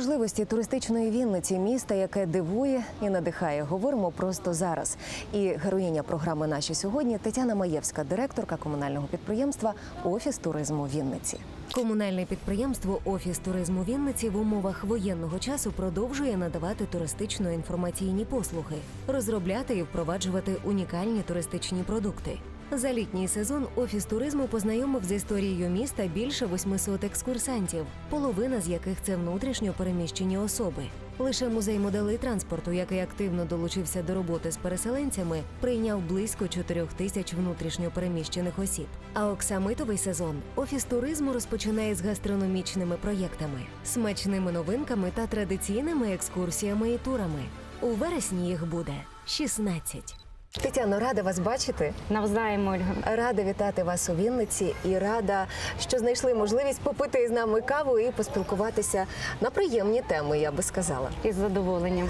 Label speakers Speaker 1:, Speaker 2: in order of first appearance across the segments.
Speaker 1: можливості туристичної Вінниці, міста, яке дивує і надихає. Говоримо просто зараз. І героїня програми Наші сьогодні Тетяна Маєвська, директорка комунального підприємства Офіс туризму Вінниці. Комунальне підприємство Офіс туризму Вінниці в умовах воєнного часу продовжує надавати туристично-інформаційні послуги, розробляти і впроваджувати унікальні туристичні продукти. За літній сезон офіс туризму познайомив з історією міста більше 800 екскурсантів, половина з яких це внутрішньо переміщені особи. Лише музей моделей транспорту, який активно долучився до роботи з переселенцями, прийняв близько 4 тисяч внутрішньо переміщених осіб. А оксамитовий сезон офіс туризму розпочинає з гастрономічними проєктами, смачними новинками та традиційними екскурсіями і турами. У вересні їх буде 16. Тетяно, рада вас бачити.
Speaker 2: Навзаєм, Ольга.
Speaker 1: Рада вітати вас у Вінниці і рада, що знайшли можливість попити з нами каву і поспілкуватися на приємні теми, я би сказала.
Speaker 2: Із задоволенням.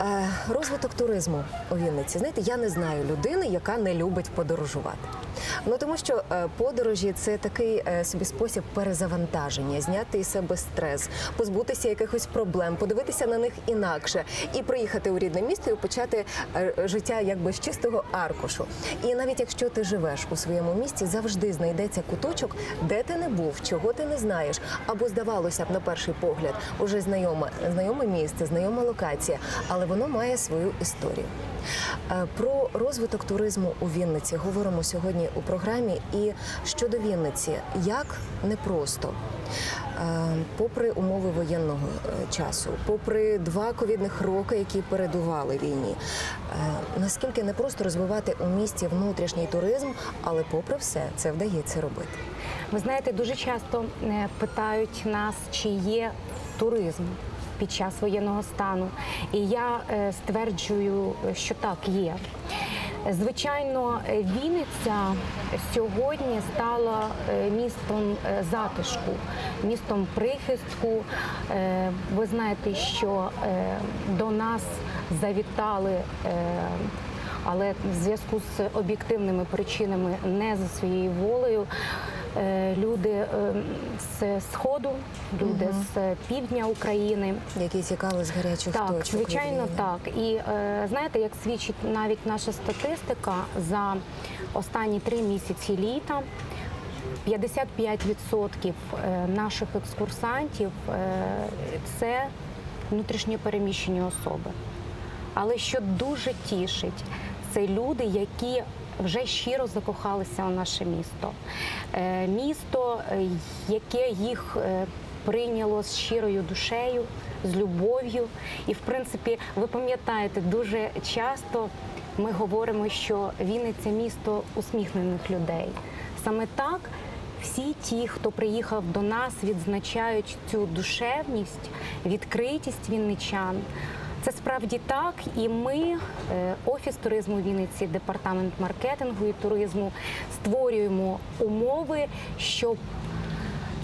Speaker 1: Е, розвиток туризму у Вінниці. Знаєте, я не знаю людини, яка не любить подорожувати. Ну тому що е, подорожі це такий е, собі спосіб перезавантаження, зняти із себе стрес, позбутися якихось проблем, подивитися на них інакше і приїхати у рідне місто і почати життя якби з чистого аркушу. І навіть якщо ти живеш у своєму місті, завжди знайдеться куточок, де ти не був, чого ти не знаєш, або здавалося б на перший погляд уже знайоме, знайоме місце, знайома локація, але воно має свою історію. Е, Про розвиток туризму у Вінниці говоримо сьогодні у програмі. І щодо Вінниці, як непросто, е, попри умови воєнного е, часу, попри два ковідних роки, які передували війні, наскільки непросто розвивати у місті внутрішній туризм, але попри все це вдається робити.
Speaker 2: Ви знаєте, дуже часто питають нас, чи є туризм під час воєнного стану. І я е, стверджую, що так є. Звичайно, Вінниця сьогодні стала е, містом е, затишку, містом прихистку. Ви знаєте, що до нас завітали. але в зв'язку з об'єктивними причинами не за своєю волею. Е, Люди е, з сходу, люди з півдня України.
Speaker 1: Які цікаві з гарячих
Speaker 2: Так,
Speaker 1: точок.
Speaker 2: звичайно,
Speaker 1: України.
Speaker 2: так. І е, знаєте, як свідчить навіть наша статистика за останні три місяці літа. 55% е, наших екскурсантів це внутрішньо переміщені особи. Але що дуже тішить, це люди, які вже щиро закохалися у наше місто. Е, Місто, е, яке їх е, прийняло з щирою душею, з любов'ю. І, в принципі, ви пам'ятаєте, дуже часто ми говоримо, що Вінниця місто усміхнених людей. Саме так всі ті, хто приїхав до нас, відзначають цю душевність, відкритість вінничан. Це справді так, і ми, е, офіс туризму Вінниці, департамент маркетингу і туризму, створюємо умови, щоб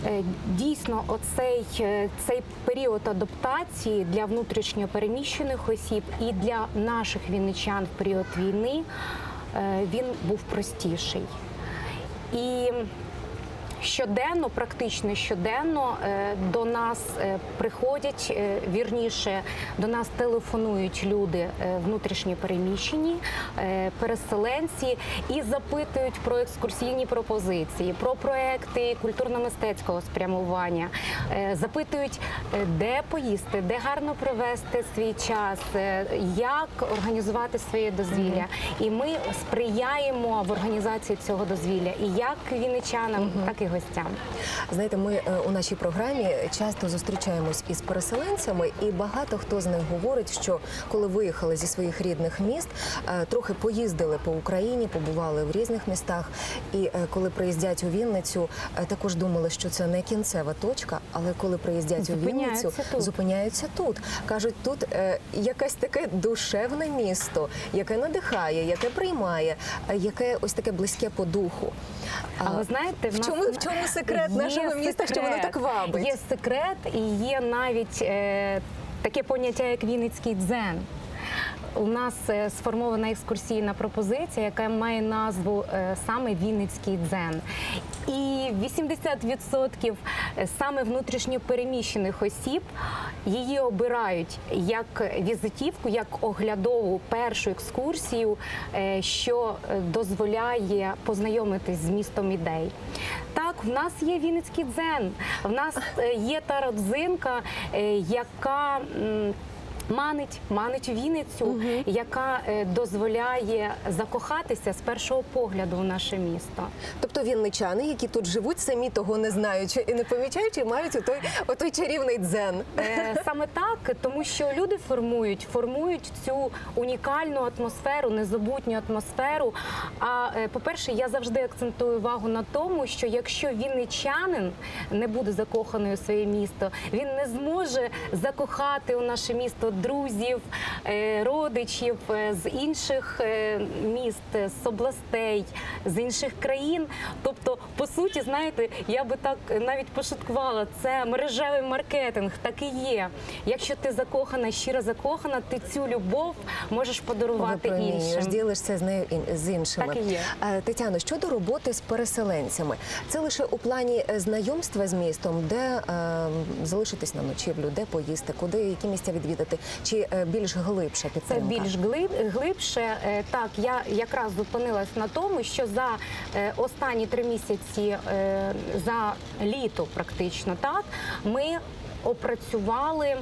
Speaker 2: Е, Дійсно, оцей е, цей період адаптації для внутрішньо переміщених осіб і для наших вінничан в період війни він був простіший. І щоденно, практично щоденно е, до нас е, приходять е, вірніше, до нас телефонують люди внутрішньо переміщені, переселенці і запитують про екскурсійні пропозиції, про проекти культурно-мистецького спрямування, запитують, де поїсти, де гарно провести свій час, як організувати своє дозвілля. І ми сприяємо в організації цього дозвілля і як вінничанам, так і гостям.
Speaker 1: Знаєте, ми е, у нашій програмі часто зустрічаємось із переселенцями, і багато хто з них говорить, що коли виїхали зі своїх рідних міст, е, трохи поїздили по Україні, побували в різних містах. І е, коли приїздять у Вінницю, також думали, що це не кінцева точка, але коли приїздять у Вінницю,
Speaker 2: тут.
Speaker 1: зупиняються тут. кажуть, тут якесь таке душевне місто, яке надихає, яке приймає, яке ось таке близьке по духу.
Speaker 2: А ви знаєте, в нас
Speaker 1: чому, в чому секрет
Speaker 2: Є
Speaker 1: нашого міста, що воно так вабить?
Speaker 2: Є секрет і є навіть е, таке поняття, як Вінницький дзен. У нас е, сформована екскурсійна пропозиція, яка має назву е, саме Вінницький дзен. І 80% саме внутрішньо переміщених осіб її обирають як візитівку, як оглядову першу екскурсію, е, що е, дозволяє познайомитись з містом ідей. Так, в нас є Вінницький дзен, в нас е, є та родзинка, е, яка. Манить, манить Вінницю, яка е, дозволяє закохатися з першого погляду в наше місто.
Speaker 1: Тобто вінничани, які тут живуть, самі того не знаючи і не помічаючи, мають отой, отой чарівний дзен.
Speaker 2: Е, Саме так, тому що люди формують, формують цю унікальну атмосферу, незабутню атмосферу. А е, по-перше, я завжди акцентую увагу на тому, що якщо вінничанин не буде закоханий у своє місто, він не зможе закохати у наше місто друзів, е, родичів е, з інших е, міст, з областей, з інших країн. Тобто, по суті, знаєте, я би так навіть пошуткувала, це мережевий маркетинг, так і є. Якщо ти закохана, щиро закохана, ти цю любов можеш подарувати іншим.
Speaker 1: ділишся з нею з іншими.
Speaker 2: Так і є.
Speaker 1: Тетяно, щодо роботи з переселенцями, це лише у плані знайомства з містом, де е, залишитись на ночівлю, де поїсти, куди які місця відвідати, чи більш
Speaker 2: глибше
Speaker 1: підтримка?
Speaker 2: Це більш глиб- глибше. Е, Так, я якраз зупинилась на тому, що за е, останні три місяці, е, за літо, практично так, ми опрацювали.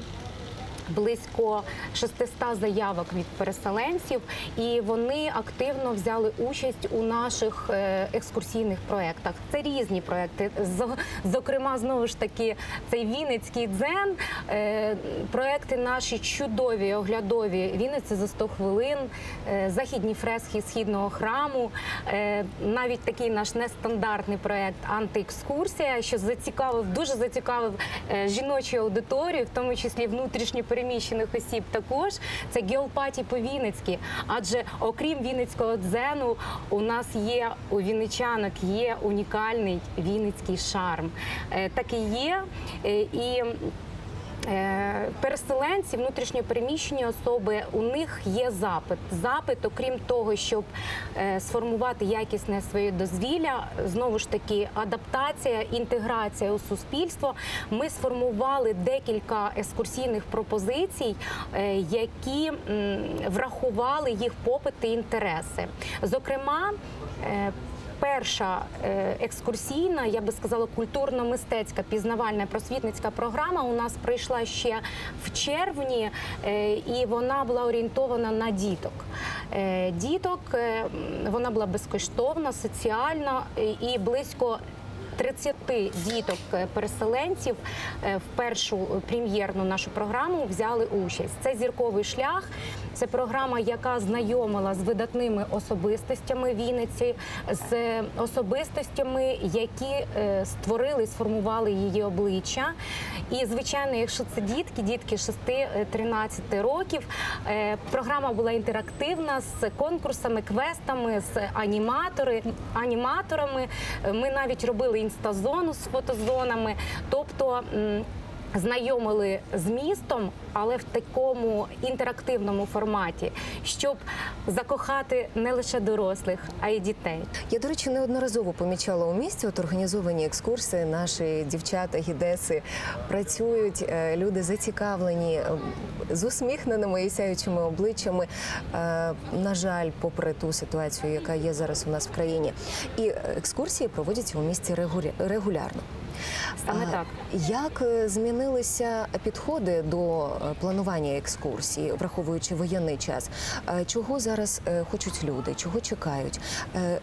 Speaker 2: Близько 600 заявок від переселенців, і вони активно взяли участь у наших е, екскурсійних проєктах. Це різні проєкти. З- Зокрема, знову ж таки, цей Вінницький дзен. Е, Проєкти наші чудові, оглядові. Вінниця за 100 хвилин, е, західні фрески східного храму. Навіть такий наш нестандартний проєкт антиекскурсія, що зацікавив, дуже зацікавив жіночу аудиторію, в тому числі внутрішні внутрішньо переміщених осіб. Також це геопаті по-вінницьки. Адже окрім Вінницького дзену, у нас є у вінничанок є унікальний вінницький шарм. Е, Так і є. Е, І Переселенці, внутрішньо переміщені особи, у них є запит. Запит, окрім того, щоб е, сформувати якісне своє дозвілля, знову ж таки, адаптація, інтеграція у суспільство. Ми сформували декілька екскурсійних пропозицій, е, які врахували їх попити і інтереси. Зокрема, е, Перша е, екскурсійна, я би сказала, культурно-мистецька пізнавальна просвітницька програма у нас прийшла ще в червні, е, і вона була орієнтована на діток. Е, Діток вона була безкоштовна, соціальна і близько. 30 діток е, переселенців е, в першу прем'єрну нашу програму взяли участь. Це зірковий шлях. Це програма, яка знайомила з видатними особистостями Вінниці, з особистостями, які е, створили, сформували її обличчя. І звичайно, якщо це дітки, дітки 6-13 років, програма була інтерактивна з конкурсами, квестами, з аніматори, аніматорами. Ми навіть робили інстазону з фотозонами. Тобто. Знайомили з містом, але в такому інтерактивному форматі, щоб закохати не лише дорослих, а й дітей.
Speaker 1: Я, до речі, неодноразово помічала у місті от організовані екскурсії. Наші дівчата, гідеси працюють, е, люди зацікавлені е, з усміхненими і сяючими обличчями. Е, На жаль, попри ту ситуацію, яка є зараз у нас в країні, і екскурсії проводяться у місті регулярно.
Speaker 2: Саме так.
Speaker 1: Як е, змінилися підходи до е, планування екскурсії, враховуючи воєнний час? Е, Чого зараз хочуть люди? Чого чекають?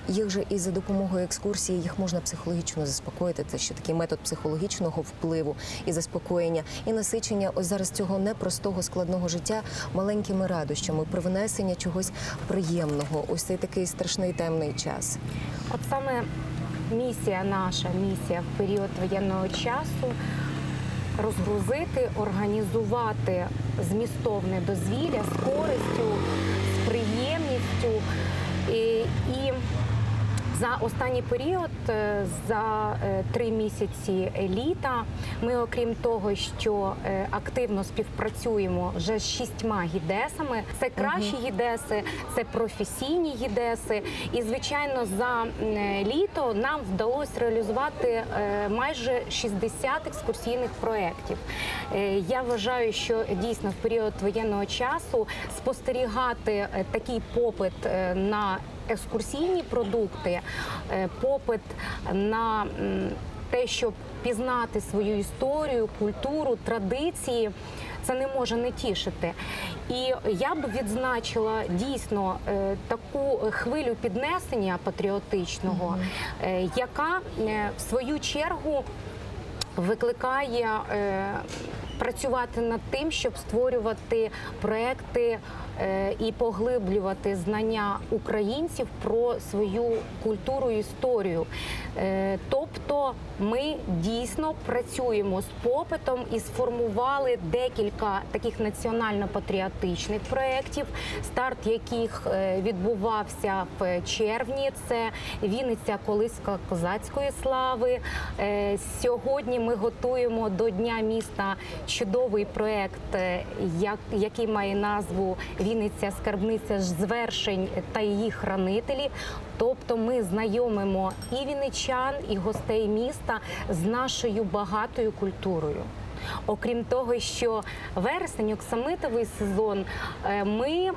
Speaker 1: Їх же і за допомогою екскурсії їх можна психологічно заспокоїти. Це ще такий метод психологічного впливу і заспокоєння, і насичення ось зараз цього непростого складного життя маленькими радощами, привнесення чогось приємного. Ось цей такий страшний темний час.
Speaker 2: От саме місія наша, місія в період воєнного часу розгрузити, організувати змістовне дозвілля з користю, з приємністю. І, і За останній період, е, за е, три місяці літа, ми, окрім того, що е, активно співпрацюємо вже з шістьма гідесами, це кращі гідеси, це професійні гідеси. І звичайно, за літо нам вдалося реалізувати майже 60 екскурсійних проєктів. Я вважаю, що дійсно в період воєнного часу спостерігати такий попит на екскурсійні продукти, е, попит на те, щоб пізнати свою історію, культуру, традиції. Це не може не тішити. І я б відзначила дійсно е, таку хвилю піднесення патріотичного, е, яка в свою чергу викликає працювати над тим, щоб створювати проекти і поглиблювати знання українців про свою культуру і історію. Е, тобто ми дійсно працюємо з попитом і сформували декілька таких національно-патріотичних проєктів, старт яких е, відбувався в червні. Це Вінниця Колиска козацької слави. Е, Сьогодні ми готуємо до Дня міста чудовий проєкт, е, який має назву Вінниця скарбниця звершень та її хранителі. Тобто ми знайомимо і вінничан, і гостей міста з нашою багатою культурою. Окрім того, що вересень, оксамитовий сезон, е, ми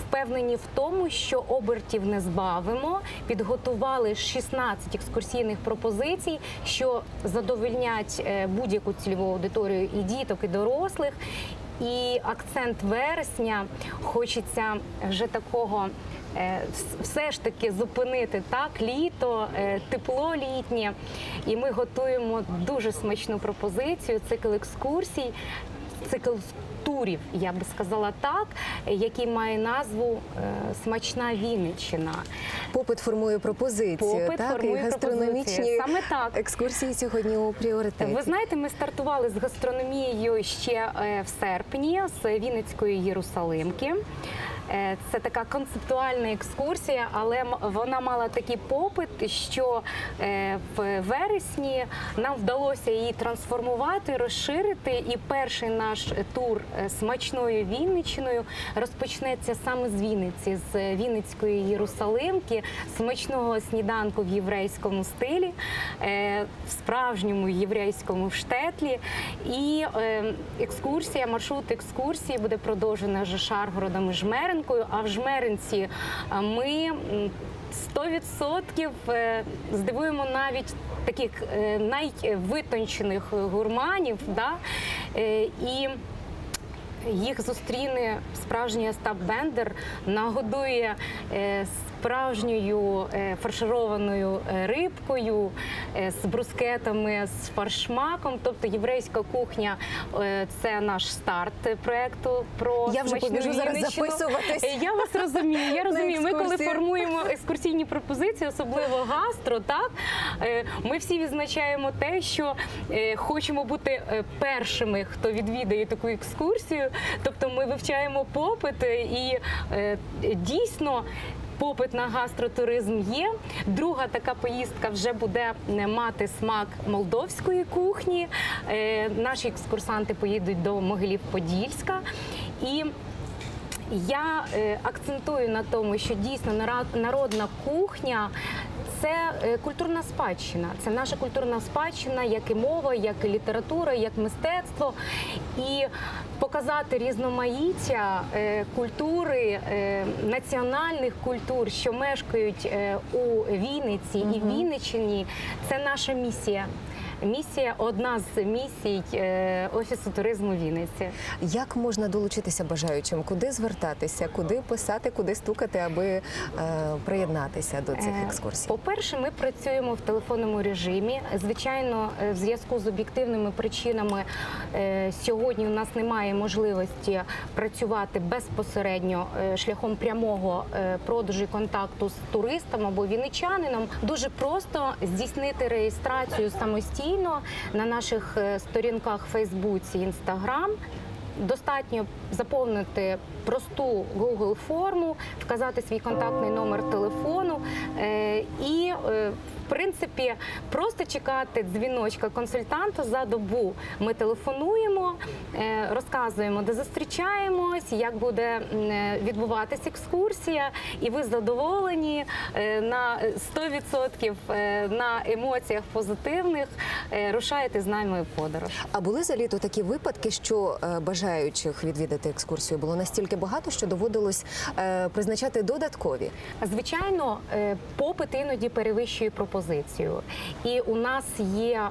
Speaker 2: впевнені в тому, що обертів не збавимо. Підготували 16 екскурсійних пропозицій, що задовольнять е, будь-яку цільову аудиторію і діток, і дорослих. І акцент вересня хочеться вже такого. е, Все ж таки зупинити так літо, е, тепло літнє, і ми готуємо дуже смачну пропозицію. Цикл екскурсій, цикл турів, я би сказала так, який має назву е, Смачна Вінниччина.
Speaker 1: Попит формує пропозицію,
Speaker 2: Попит
Speaker 1: так
Speaker 2: формує
Speaker 1: і гастрономічні
Speaker 2: пропозиції. Саме так.
Speaker 1: екскурсії сьогодні у пріоритеті.
Speaker 2: Ви знаєте, ми стартували з гастрономією ще е, в серпні з Вінницької Єрусалимки. Е, Це така концептуальна екскурсія, але вона мала такий попит, що е, в вересні нам вдалося її трансформувати, розширити. І перший наш тур е, смачною Вінничиною розпочнеться саме з Вінниці, з Вінницької Єрусалимки, смачного сніданку в єврейському стилі, в справжньому єврейському штетлі. І е, екскурсія, маршрут екскурсії буде продовжена вже Шаргородом і Жмеренкою. А в Жмеринці е, ми м, 100% е, здивуємо навіть таких е, найвитончених гурманів. Да? І їх зустріне справжній Остап Бендер, нагодує справжньою е, фаршированою е, рибкою, е, з брускетами, з фаршмаком. Тобто єврейська кухня це наш старт проекту про
Speaker 1: Я вже побіжу зараз записуватись.
Speaker 2: Я вас розумію. Я розумію. Ми коли формуємо екскурсійні пропозиції, особливо гастро, так ми всі відзначаємо те, що хочемо бути першими, хто відвідає таку екскурсію. Тобто ми вивчаємо попит і дійсно. Попит на гастротуризм є. Друга така поїздка вже буде е, мати смак молдовської кухні. Е, Наші екскурсанти поїдуть до Могилів-Подільська. І я е, акцентую на тому, що дійсно народна кухня. Це е, культурна спадщина, це наша культурна спадщина, як і мова, як і література, як мистецтво. І показати різноманіття е, культури, е, національних культур, що мешкають у Вінниці і Вінниччині, це наша місія. Місія одна з місій е, офісу туризму Вінниці.
Speaker 1: Як можна долучитися бажаючим? Куди звертатися, куди писати, куди стукати, аби е, приєднатися до цих
Speaker 2: Е,
Speaker 1: екскурсій?
Speaker 2: По-перше, ми працюємо в телефонному режимі. Звичайно, е, в зв'язку з об'єктивними причинами е, сьогодні у нас немає можливості працювати безпосередньо шляхом прямого продажу і контакту з туристом або вінничанином. Дуже просто здійснити реєстрацію самостійно на наших е, сторінках Фейсбуці, Інстаграм. достатньо заповнити просту Google форму, вказати свій контактний номер телефону е, і е, принципі, просто чекати дзвіночка консультанта за добу. Ми телефонуємо, е, розказуємо, де зустрічаємось, як буде е, відбуватися екскурсія, і ви задоволені е, на 100% е, на емоціях позитивних рушаєте з нами в подорож.
Speaker 1: А були за літо такі випадки, що бажаючих відвідати екскурсію було настільки багато, що доводилось призначати додаткові.
Speaker 2: Звичайно, попит іноді перевищує пропозицію. І у нас є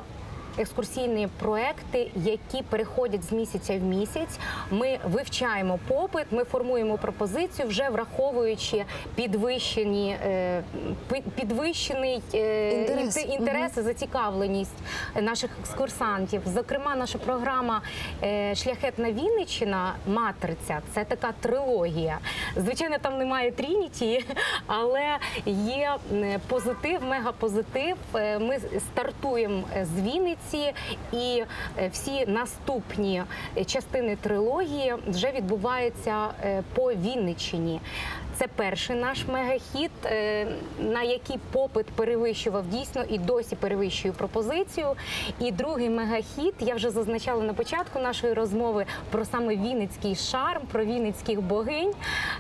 Speaker 2: екскурсійні проекти, які переходять з місяця в місяць. Ми вивчаємо попит, ми формуємо пропозицію, вже враховуючи підвищені е, підвищений е,
Speaker 1: Інтерес.
Speaker 2: інтерес і зацікавленість наших екскурсантів. Зокрема, наша програма е, Шляхетна Вінниччина Матриця це така трилогія. Звичайно, там немає Трініті, але є позитив, мегапозитив. Ми стартуємо з Вінниці, і е, всі наступні е, частини трилогії вже відбуваються е, по Вінниччині. Це перший наш мегахіт, е, на який попит перевищував дійсно і досі перевищує пропозицію. І другий мегахіт, я вже зазначала на початку нашої розмови про саме Вінницький шарм, про Вінницьких богинь.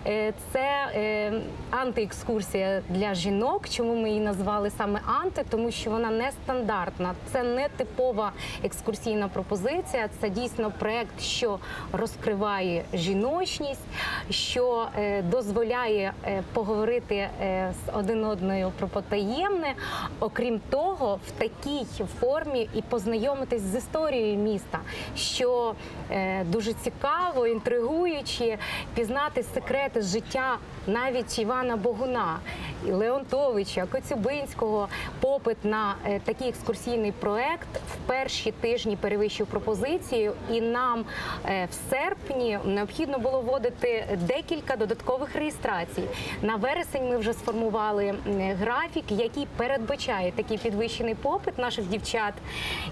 Speaker 2: Е, Це е, антиекскурсія для жінок. Чому ми її назвали саме анти? Тому що вона нестандартна. Це не типова екскурсійна пропозиція. Це дійсно проект, що розкриває жіночність, що е, дозволяє е, поговорити е, з один одною про потаємне. Окрім того, в такій формі і познайомитись з історією міста, що е, дуже цікаво, інтригуюче, пізнати секрети життя навіть Івана Богуна, Леонтовича, Коцюбинського. Попит на е, такий екскурсійний проект в перші тижні перевищив пропозицію, і нам е, в серпні необхідно було вводити декілька додаткових реєстрацій. На вересень ми вже сформували графік, який передбачає такий підвищений попит наших дівчат,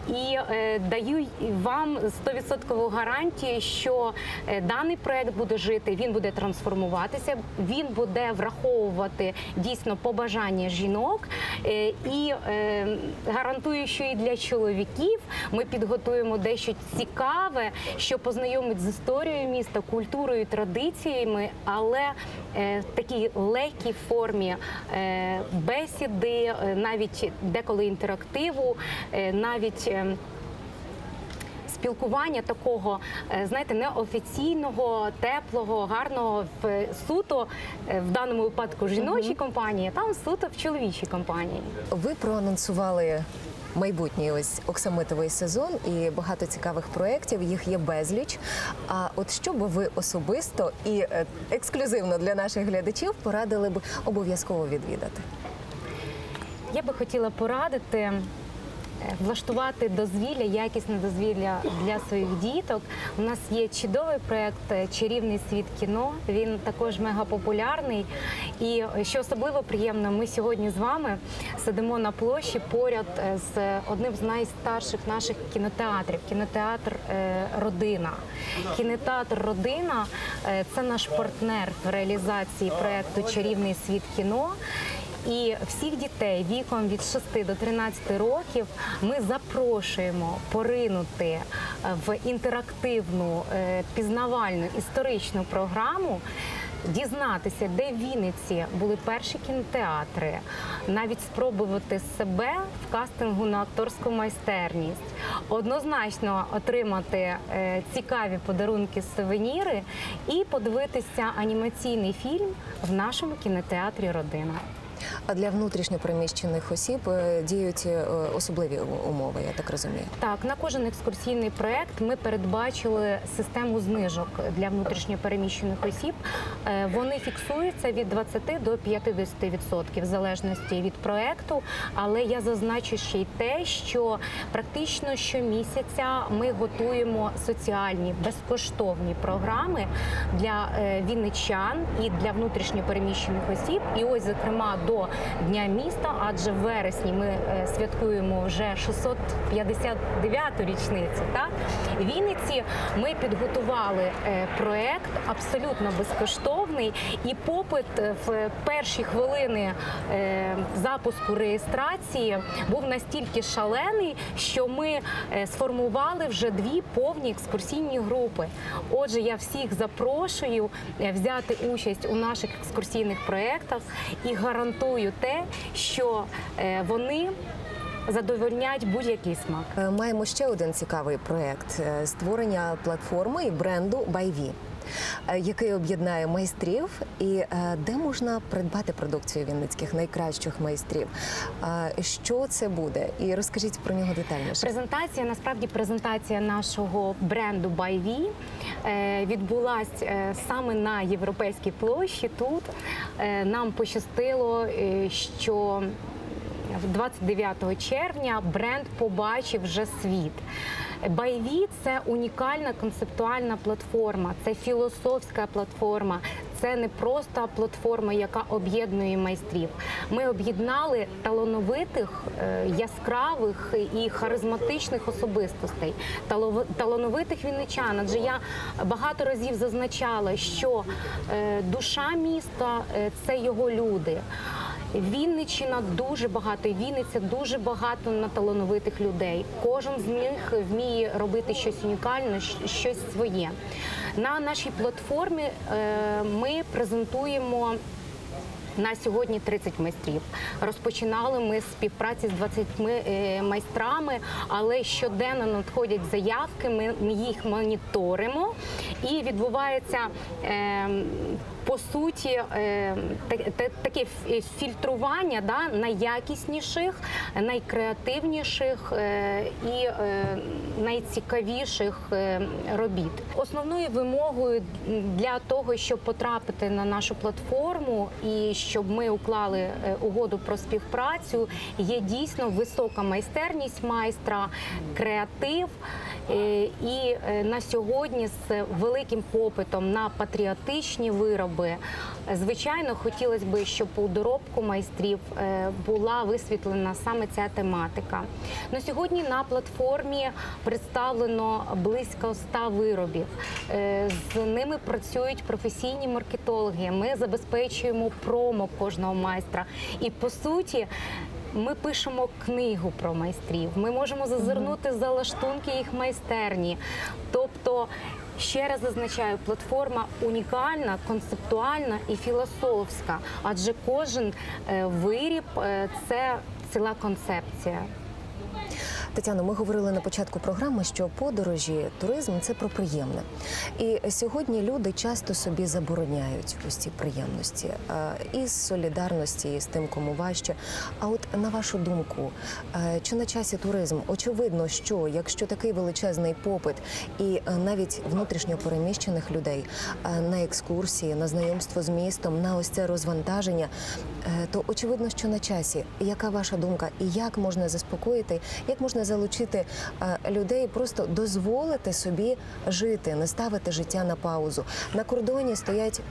Speaker 2: і е, даю вам 100% гарантію, що даний проект буде жити, він буде трансформуватися, він буде враховувати дійсно побажання жінок. Е, і е, гарантую, що і для чоловіків ми підготуємо дещо цікаве, що познайомить з історією міста, культурою, традиціями, але е, в такій легкій формі бесіди, навіть деколи інтерактиву, навіть. Е, Спілкування такого, е, знаєте, неофіційного, теплого, гарного в суто е, в даному випадку жіночій компанії, там суто в чоловічій компанії.
Speaker 1: Ви проанонсували майбутній ось оксамитовий сезон і багато цікавих проєктів. Їх є безліч. А от що би ви особисто і е, ексклюзивно для наших глядачів порадили б обов'язково відвідати?
Speaker 2: Я би хотіла порадити е, влаштувати дозвілля, якісне дозвілля для своїх діток. У нас є чудовий проект Чарівний світ кіно. Він також мегапопулярний. І що особливо приємно, ми сьогодні з вами сидимо на площі поряд е, з одним з найстарших наших кінотеатрів кінотеатр е, Родина. Кінотеатр Родина е, це наш партнер в реалізації проекту Чарівний світ кіно. І всіх дітей віком від 6 до 13 років ми запрошуємо поринути е, в інтерактивну е, пізнавальну історичну програму. Дізнатися, де в Вінниці були перші кінотеатри, навіть спробувати себе в кастингу на акторську майстерність, однозначно отримати е, цікаві подарунки сувеніри і подивитися анімаційний фільм в нашому кінотеатрі Родина.
Speaker 1: А для внутрішньопереміщених осіб е, діють е, особливі умови, я так розумію.
Speaker 2: Так, на кожен екскурсійний проект ми передбачили систему знижок для внутрішньопереміщених осіб. Е, Вони фіксуються від 20 до 50% в залежності від проекту. Але я зазначу ще й те, що практично щомісяця ми готуємо соціальні безкоштовні програми для вінничан і для внутрішньопереміщених осіб. І ось, зокрема, до дня міста, адже в вересні ми е, святкуємо вже 659-ту річницю. Так? Вінниці ми підготували е, проект абсолютно безкоштовний, і попит е, в перші хвилини е, запуску реєстрації був настільки шалений, що ми е, сформували вже дві повні екскурсійні групи. Отже, я всіх запрошую взяти участь у наших екскурсійних проєктах і гарантую те, що вони задовольнять будь-який смак.
Speaker 1: Маємо ще один цікавий проект створення платформи і бренду Байві. Е, Який об'єднає майстрів, і е, де можна придбати продукцію вінницьких найкращих майстрів? Е, Що це буде? І розкажіть про нього детальніше.
Speaker 2: Презентація насправді презентація нашого бренду е, відбулась саме на європейській площі. Тут нам пощастило, що 29 червня бренд побачив вже світ. Байві це унікальна концептуальна платформа, це філософська платформа. Це не просто платформа, яка об'єднує майстрів. Ми об'єднали талановитих, е, яскравих і харизматичних особистостей, талановитих вінничан. Адже я багато разів зазначала, що е, душа міста е, це його люди. Вінниччина дуже багато, і Вінниця дуже багато на талановитих людей. Кожен з них вміє робити щось унікальне, щось своє. На нашій платформі е, ми презентуємо. На сьогодні 30 майстрів. Розпочинали ми співпраці з 20 е, майстрами, але щоденно надходять заявки. Ми їх моніторимо і відбувається. е, по суті, е, та- та- таке фільтрування да, найякісніших, найкреативніших е, і е, найцікавіших е, робіт. Основною вимогою для того, щоб потрапити на нашу платформу і щоб ми уклали е, угоду про співпрацю, є дійсно висока майстерність майстра, креатив. Е, І е, на сьогодні з великим попитом на патріотичні вироби, звичайно, хотілося б, щоб у доробку майстрів е, була висвітлена саме ця тематика. На сьогодні на платформі представлено близько 100 виробів. З ними працюють професійні маркетологи. Ми забезпечуємо промо кожного майстра. І по суті. Ми пишемо книгу про майстрів. Ми можемо зазирнути за лаштунки їх майстерні. Тобто, ще раз зазначаю, платформа унікальна, концептуальна і філософська, адже кожен е, виріб е, це ціла концепція.
Speaker 1: Тетяно, ми говорили на початку програми, що подорожі, туризм це про приємне. І сьогодні люди часто собі забороняють ось ці приємності із солідарності, з тим, кому важче. А от на вашу думку, е, чи на часі туризм? Очевидно, що якщо такий величезний попит і е, навіть внутрішньо переміщених людей е, на екскурсії, на знайомство з містом, на ось це розвантаження, то очевидно, що на часі. Яка ваша думка? І як можна заспокоїти, як можна залучити е, людей, просто дозволити собі жити, не ставити життя на паузу? На кордоні стоять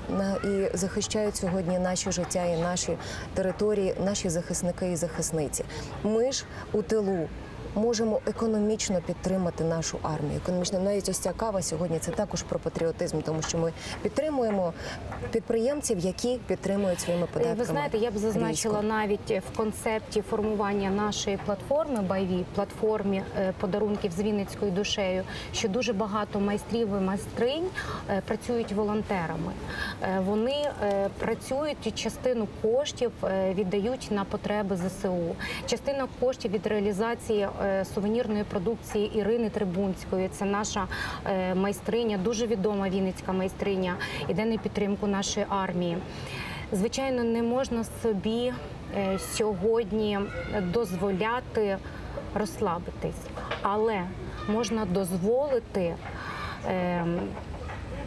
Speaker 1: і захищають сьогодні наші життя і наші території, наші захисники і захисниці. Ми ж у тилу. Можемо економічно підтримати нашу армію. Економічно навіть ось ця кава сьогодні це також про патріотизм, тому що ми підтримуємо підприємців, які підтримують своїми податками.
Speaker 2: Ви знаєте, я б зазначила
Speaker 1: військо.
Speaker 2: навіть в концепті формування нашої платформи Байві, платформі е, подарунків з Вінницькою душею, що дуже багато майстрів і майстринь е, працюють волонтерами. Е, Вони працюють і частину коштів віддають на потреби ЗСУ. Частина коштів від реалізації сувенірної продукції Ірини Трибунської. Це наша е, майстриня, дуже відома вінницька майстриня, іде на підтримку нашої армії. Звичайно, не можна собі е, сьогодні дозволяти розслабитись, але можна дозволити е,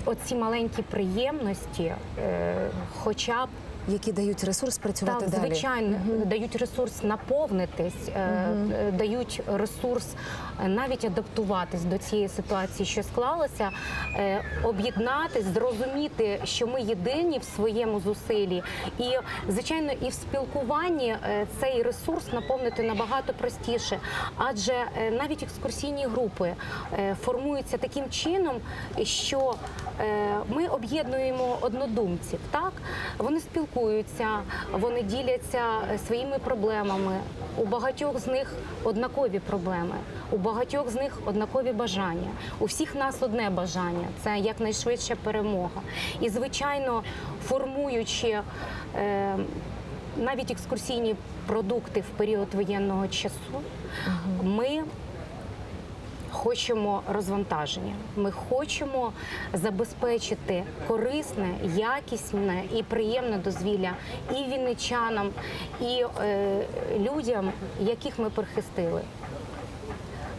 Speaker 2: оці маленькі приємності, е, хоча б
Speaker 1: які дають ресурс працювати
Speaker 2: Так,
Speaker 1: далі.
Speaker 2: звичайно, дають ресурс наповнитись, е, дають ресурс е, навіть адаптуватись до цієї ситуації, що склалася, об'єднатись, зрозуміти, що ми єдині в своєму зусиллі, і звичайно, і в спілкуванні цей ресурс наповнити набагато простіше, адже навіть екскурсійні групи формуються таким чином, що ми об'єднуємо однодумців. Так вони спілкуються, вони діляться е, своїми проблемами. У багатьох з них однакові проблеми, у багатьох з них однакові бажання. У всіх нас одне бажання це якнайшвидша перемога. І звичайно, формуючи. Е, навіть екскурсійні продукти в період воєнного часу, ми хочемо розвантаження. Ми хочемо забезпечити корисне, якісне і приємне дозвілля і вінничанам, і е, людям, яких ми прихистили.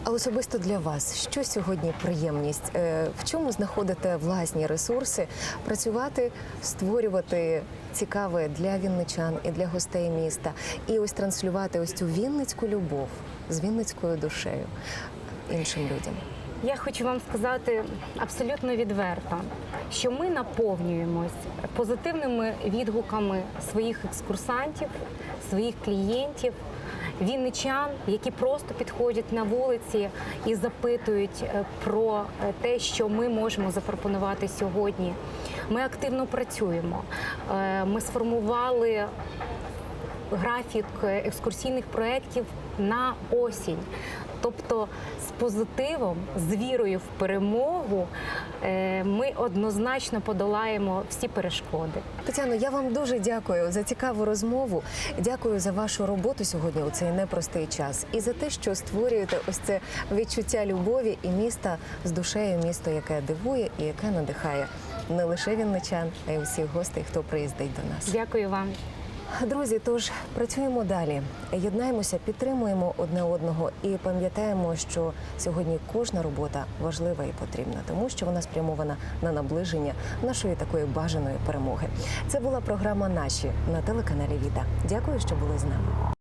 Speaker 1: А особисто для вас, що сьогодні приємність? Е, В чому знаходите власні ресурси працювати, створювати цікаве для вінничан і для гостей міста, і ось транслювати ось цю вінницьку любов з вінницькою душею іншим людям?
Speaker 2: Я хочу вам сказати абсолютно відверто, що ми наповнюємось позитивними відгуками своїх екскурсантів, своїх клієнтів, вінничан, які просто підходять на вулиці і запитують е, про е, те, що ми можемо запропонувати сьогодні. Ми активно працюємо. Е, Ми сформували графік екскурсійних проєктів на осінь. Тобто з позитивом, з вірою в перемогу е, ми однозначно подолаємо всі перешкоди.
Speaker 1: Тетяно, я вам дуже дякую за цікаву розмову. Дякую за вашу роботу сьогодні у цей непростий час і за те, що створюєте ось це відчуття любові і міста з душею, місто, яке дивує і яке надихає не лише вінничан, а й усіх гостей, хто приїздить до нас.
Speaker 2: Дякую вам.
Speaker 1: Друзі, тож працюємо далі, єднаємося, підтримуємо одне одного і пам'ятаємо, що сьогодні кожна робота важлива і потрібна, тому що вона спрямована на наближення нашої такої бажаної перемоги. Це була програма Наші на телеканалі Віта. Дякую, що були з нами.